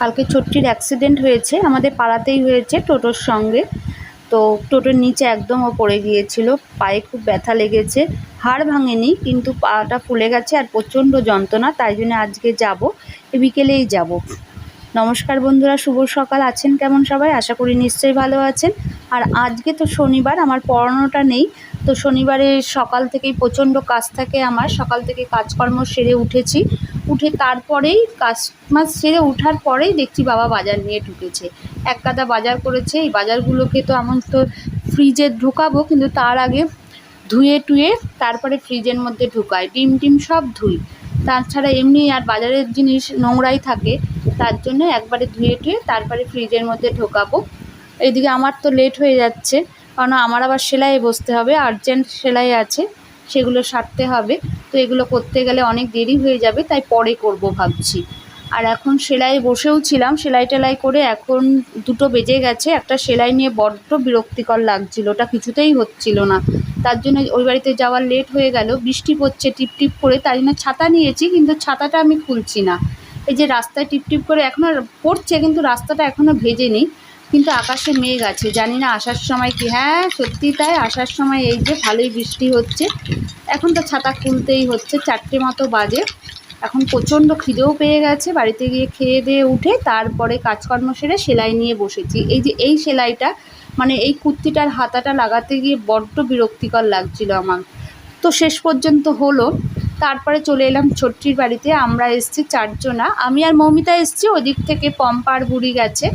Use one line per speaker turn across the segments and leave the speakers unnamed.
কালকে ছোট্টির অ্যাক্সিডেন্ট হয়েছে, আমাদের পাড়াতেই হয়েছে টোটোর সঙ্গে। তো টোটোর নিচে একদম ও পড়ে গিয়েছিল, পায়ে খুব ব্যথা লেগেছে, হাড় ভাঙেনি, কিন্তু পাটা ফুলে গেছে আর প্রচণ্ড যন্ত্রণা, তাই জন্য আজকে যাব বিকেলেই যাব। নমস্কার বন্ধুরা, শুভ সকাল, আছেন কেমন সবাই? আশা করি নিশ্চয়ই ভালো আছেন। আর আজকে তো শনিবার, আমার পড়ানোটা নেই, তো শনিবারে সকাল থেকেই প্রচণ্ড কাজ থাকে আমার, সকাল থেকে কাজকর্ম সেরে উঠেছি। উঠে তারপরেই মাছ সেরে ওঠার পরেই দেখছি বাবা বাজার নিয়ে ঢুকেছে। এক কাদা বাজার করেছে, এই বাজারগুলোকে তো এমন তো ফ্রিজে ঢুকাবো, কিন্তু তার আগে ধুয়ে টুয়ে তারপরে ফ্রিজের মধ্যে ঢুকায় ডিম টিম সব ধুই। তাছাড়া এমনি আর বাজারের জিনিস নোংরাই থাকে, তার জন্য একবারে ধুয়ে টুয়ে তারপরে ফ্রিজের মধ্যে ঢোকাবো। এদিকে আমার তো লেট হয়ে যাচ্ছে কারণ আমার আবার সেলাইয়ে বসতে হবে আর্জেন্ট সেলাই আছে। সেগুলো সারতে হবে। তো এগুলো করতে গেলে অনেক দেরি হয়ে যাবে, তাই পরে করব ভাবছি। আর এখন সেলাই বসেও ছিলাম, সেলাই টেলাই করে এখন দুটো বেজে গেছে। একটা সেলাই নিয়ে বড্ড বিরক্তিকর লাগছিল, ওটা কিছুতেই হচ্ছিল না। তার জন্য ওই বাড়িতে যাওয়ার লেট হয়ে গেল, বৃষ্টি পড়ছে টিপ টিপ করে, তাই জন্য ছাতা নিয়েছি, কিন্তু ছাতাটা আমি খুলছি না। এই যে রাস্তায় টিপ টিপ করে এখনও পড়ছে, কিন্তু রাস্তাটা এখনও ভেজে নেই। কিন্তু আকাশে মেঘ আছে। জানি না আসার সময় কি হ্যাঁ সত্যি তাই, আসার সময় এই যে ভালোই বৃষ্টি হচ্ছে। এখন তো ছাতা খুলতেই হচ্ছে, চারটে মতো বাজে। এখন প্রচণ্ড খিদেও পেয়ে গেছে, বাড়িতে গিয়ে খেয়ে দিয়ে উঠে তারপরে কাজকর্ম সেরে সেলাই নিয়ে বসেছি। এই যে এই সেলাইটা মানে এই কুর্তিটার হাতাটা লাগাতে গিয়ে বড্ড বিরক্তিকর লাগছিল আমার। তো শেষ পর্যন্ত হলো, তারপরে চলে এলাম ছোট্টির বাড়িতে, আমরা এসছি চারজনা। আমি আর মৌমিতা এসছি, ওদিক থেকে পম্পার বুড়ি গেছে।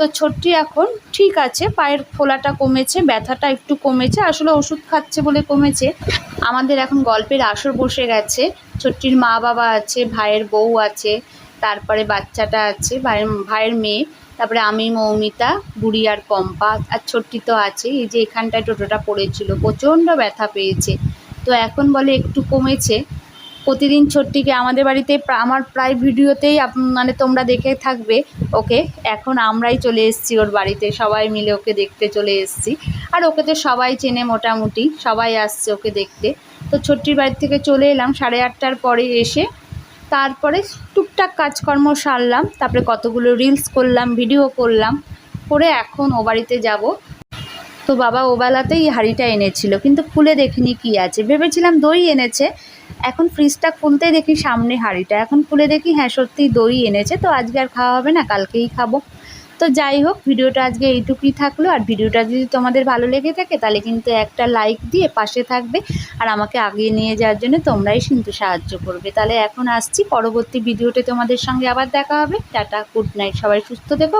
তো ছোট্টি এখন ঠিক আছে, পায়ের ফোলাটা কমেছে, ব্যথাটা একটু কমেছে, আসলে ওষুধ খাচ্ছে বলে কমেছে। আমাদের এখন গল্পের আসর বসে গেছে, ছোট্টির মা বাবা আছে, ভাইয়ের বউ আছে, তারপরে বাচ্চাটা আছে, ভাইয়ের ভাইয়ের মেয়ে, তারপরে আমি, মৌমিতা, বুড়ি আর পম্পা, আর ছোট্টি তো আছে, এই যে এখানটায় টোটোটা পড়েছিল, প্রচণ্ড ব্যথা পেয়েছে। তো এখন বলে একটু কমেছে প্রতিদিন ছোট্টিকে আমাদের বাড়িতে আমার প্রায় ভিডিওতেই মানে তোমরা দেখে থাকবে, ওকে? এখন আমরাই চলে এসেছি ওর বাড়িতে, সবাই মিলে ওকে দেখতে চলে এসেছি। আর ওকে তো সবাই চেনে মোটামুটি, সবাই আসছে ওকে দেখতে। তো ছোট্টির বাড়ি থেকে চলে এলাম, সাড়ে আটটার পরে এসে তারপরে টুকটাক কাজকর্ম সারলাম, তারপরে কতগুলো রিলস করলাম, ভিডিও করলাম, করে এখন ও বাড়িতে যাব। তো বাবা ওবেলাতেই হাঁড়িটা এনেছিল, কিন্তু খুলে দেখিনি কি আছে। ভেবেছিলাম দই এনেছে এখন ফ্রিজটা খুলতে দেখি সামনে হাঁড়িটা। এখন খুলে দেখি হ্যাঁ সত্যি দই এনেছে, তো আজকে আর খাওয়া হবে না, কালকেই খাব। তো যাই হোক, ভিডিওটা আজকে এইটুকুই থাকল। আর ভিডিওটা যদি তোমাদের ভালো লেগে থাকে, তাহলে কিন্তু একটা লাইক দিয়ে পাশে থাকবে। আর আমাকে আগিয়ে নিয়ে যাওয়ার জন্য তোমরাই কিন্তু সাহায্য করবে। তাহলে এখন আসছি, পরবর্তী ভিডিওতে তোমাদের সঙ্গে আবার দেখা হবে। টাটা গুড নাইট সবাই সুস্থ থেকো